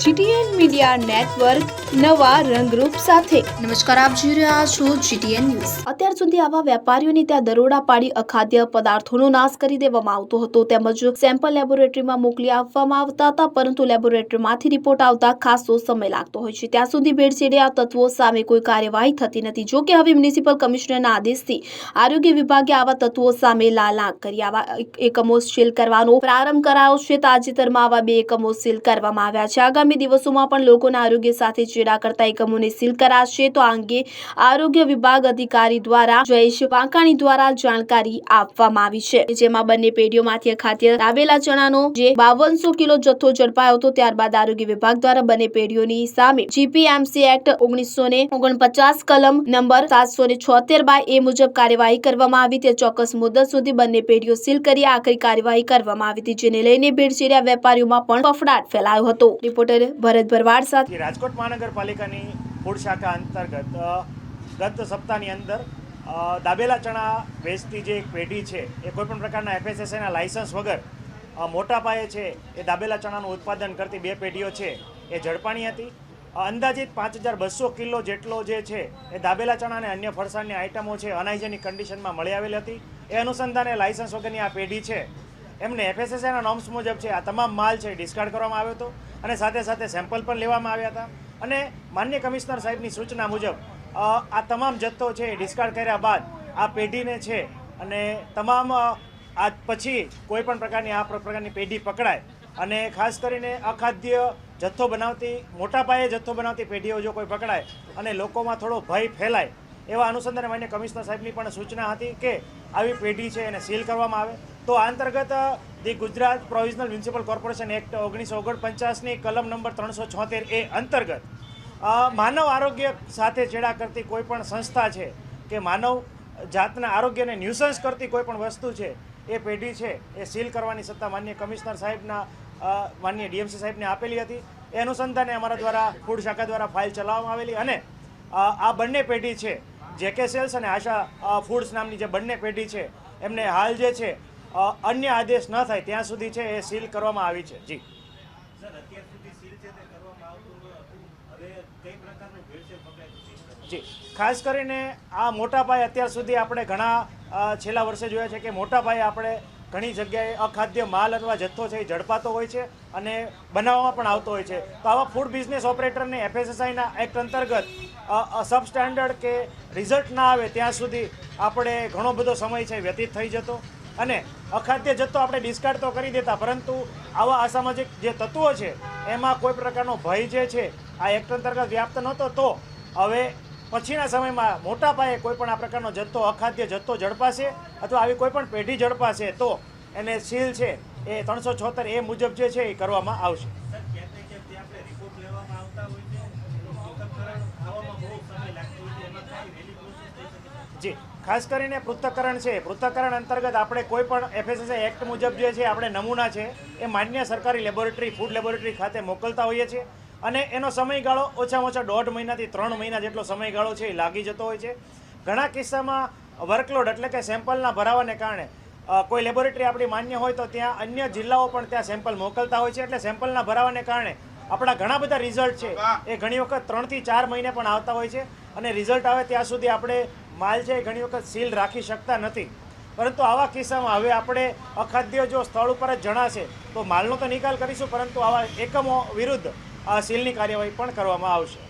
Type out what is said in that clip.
GTN media network નવા રંગરૂપ સાથે. નમસ્કાર આપ જોઈ રહ્યા છો જીટીએન ન્યૂઝ. અત્યાર સુધી આવા વેપારીઓને ત્યાં દરોડા પાડી અખાદ્ય પદાર્થોનો નાશ કરી દેવામાં આવતો હતો. તેમજ સેમ્પલ લેબોરેટરીમાં મોકલી આપવામાં આવતા હતા પરંતુ લેબોરેટરીમાંથી રિપોર્ટ આવતા ખાસો સમય લાગતો હોય છે. ત્યાં સુધી ભેળસેળે આ તત્વો સામે કોઈ કાર્યવાહી થતી નથી. જો કે હવે મ્યુનિસિપલ કમિશનરના આદેશથી આરોગ્ય વિભાગે આવા તત્વો સામે લાલ આંખ કરી આવા એક- એકમો સીલ કરવાનો પ્રારંભ કરાયો છે. તાજેતરમાં આવા બે એકમો સીલ કરવામાં આવ્યા છે. આગામી દિવસોમાં પણ લોકોના આરોગ્ય સાથે ચેડા કરતા એકમોને સીલ કરાશે. તો આ અંગે આરોગ્ય વિભાગ અધિકારી દ્વારા જયેશ વાંકાણી દ્વારા જાણકારી આપવામાં આવી છે. જેમાં બંને પેઢીઓમાંથી ખાદ્ય આવેલા ચણાનો જે બાવનસો કિલો જથ્થો ઝડપાયો હતો, ત્યારબાદ આરોગ્ય વિભાગ દ્વારા બંને પેઢીઓની સામે જીપીએમસી એક્ટ ઓગણીસો ને ઓગણપચાસ કલમ નંબર સાતસો ને છોતેર બાય એ મુજબ કાર્યવાહી કરવામાં આવી. તે ચોક્કસ મુદત સુધી બંને પેઢીઓ સીલ કરી આખરી કાર્યવાહી કરવામાં આવી હતી, જેને લઈને ભેળસેળિયા વેપારીઓમાં પણ ફફડાટ ફેલાયો હતો. રિપોર્ટર ભરત ભરવાડ સાથે રાજકોટ મહાનગરપાલિકાની ફૂડ શાખા અંતર્ગત ગત સપ્તાહની અંદર દાબેલા ચણા વેચતી જે એક પેઢી છે, એ કોઈપણ પ્રકારના એફએસએસઆઈના લાયસન્સ વગર મોટા પાયે છે, એ દાબેલા ચણાનું ઉત્પાદન કરતી બે પેઢીઓ છે, એ ઝડપાણી હતી. અંદાજિત પાંચ હજાર બસો કિલો જેટલો જે છે, એ દાબેલા ચણા અને અન્ય ફરસાણની આઇટમો છે અનહાઇજેનિક કન્ડિશનમાં મળી આવેલી હતી. એ અનુસંધાને લાયસન્સ વગરની આ પેઢી છે. એમને એફએસએસઆઈના નોર્મ્સ મુજબ છે, આ તમામ માલ છે ડિસ્કાર્ડ કરવામાં આવ્યો હતો. અને સાથે સાથે સેમ્પલ પણ લેવામાં આવ્યા હતા. અને માન્ય કમિશનર સાહેબની સૂચના મુજબ આ તમામ જથ્થો છે ડિસ્કાર્ડ કર્યા બાદ આ પેઢીને છે અને તમામ આ પછી કોઈ પણ પ્રકારની આ પ્રકારની પેઢી પકડાય. અને ખાસ કરીને અખાદ્ય જથ્થો બનાવતી, મોટા પાયે જથ્થો બનાવતી પેઢીઓ જો કોઈ પકડાય અને લોકોમાં થોડો ભય ફેલાય, એવા અનુસંધાને માન્ય કમિશનર સાહેબની પણ સૂચના હતી કે આવી પેઢી છે એને સીલ કરવામાં આવે. તો આ અંતર્ગત the Gujarat provisional municipal corporation act ઓગણીસો ઓગણપચાસની કલમ નંબર ત્રણસો છોતેર એ અંતર્ગત માનવ આરોગ્ય સાથે છેડા કરતી કોઈ પણ સંસ્થા છે કે માનવ જાતના આરોગ્યને ન્યુસન્સ કરતી કોઈ પણ વસ્તુ છે, એ પેઢી છે, એ સીલ કરવાની સત્તા માન્ય કમિશનર સાહેબના માન્ય ડીએમસી સાહેબને આપેલી હતી. એ અનુસંધાને અમારા દ્વારા, ફૂડ શાખા દ્વારા ફાઇલ ચલાવવામાં આવેલી અને આ બંને પેઢી છે, જેકે સેલ્સ અને આશા ફૂડ્સ નામની જે બંને પેઢી છે, એમને હાલ જે છે અન્ય આદેશ ન થાય ત્યાં સુધી છે એ સીલ કરવામાં આવી છે. જી. જી. ખાસ કરીને આ મોટા પાયે અત્યાર સુધી આપણે ઘણા છેલ્લા વર્ષે જોયા છે કે મોટા પાયે આપણે ઘણી જગ્યાએ અખાદ્ય માલ અથવા જથ્થો છે એ ઝડપાતો હોય છે અને બનાવવામાં પણ આવતો હોય છે. તો આવા ફૂડ બિઝનેસ ઓપરેટરને એફએસએસઆઈના એક્ટ અંતર્ગત સબ સ્ટાન્ડર્ડ કે રિઝલ્ટ ના આવે ત્યાં સુધી આપણે ઘણો બધો સમય છે વ્યતીત થઈ જતો. અને અખાદ્ય જથ્થો આપણે ડિસ્કાર્ડ તો કરી દેતા, પરંતુ આવા અસામાજિક જે તત્વો છે, એમાં કોઈ પ્રકારનો ભય જે છે, આ એક્ટ અંતર્ગત વ્યાપ્ત નહોતો, તો હવે પછીના સમયમાં મોટા પાયે કોઈ પણ આ પ્રકારનો જથ્થો અખાદ્ય જથ્થો ઝડપાશે અથવા આવી કોઈ પણ પેઢી ઝડપાશે, તો એને સીલ છે એ ત્રણસો છોતેર એ મુજબ જે છે એ કરવામાં આવશે. જી. ખાસ કરીને પૃથ્થકરણ છે. પૃથ્થકરણ અંતર્ગત આપણે કોઈ પણ એફએસએસઆઈ એક્ટ મુજબ જે છે, આપણે નમૂના છે, એ માન્ય સરકારી લેબોરેટરી ફૂડ લેબોરેટરી ખાતે મોકલતા હોઈએ છીએ. અને એનો સમયગાળો ઓછામાં ઓછા દોઢ મહિનાથી ત્રણ મહિના જેટલો સમયગાળો છે, એ લાગી જતો હોય છે. ઘણા કિસ્સામાં વર્કલોડ એટલે કે સેમ્પલના ભરાવાને કારણે કોઈ લેબોરેટરી આપણી માન્ય હોય તો ત્યાં અન્ય જિલ્લાઓ પણ ત્યાં સેમ્પલ મોકલતા હોય છે. એટલે સેમ્પલના ભરાવાને કારણે આપણા ઘણા બધા રિઝલ્ટ છે, એ ઘણી વખત ત્રણથી ચાર મહિને પણ આવતા હોય છે. અને રિઝલ્ટ આવે ત્યાં સુધી આપણે માલ છે ઘણી વખત સીલ રાખી શકતા નથી. પરંતુ આવા કિસ્સામાં હવે આપણે અખાદ્ય જો સ્થળ ઉપર જ જણાશે, તો માલનો તો નિકાલ કરીશું, પરંતુ આવા એકમો વિરુદ્ધ આ સીલની કાર્યવાહી પણ કરવામાં આવશે.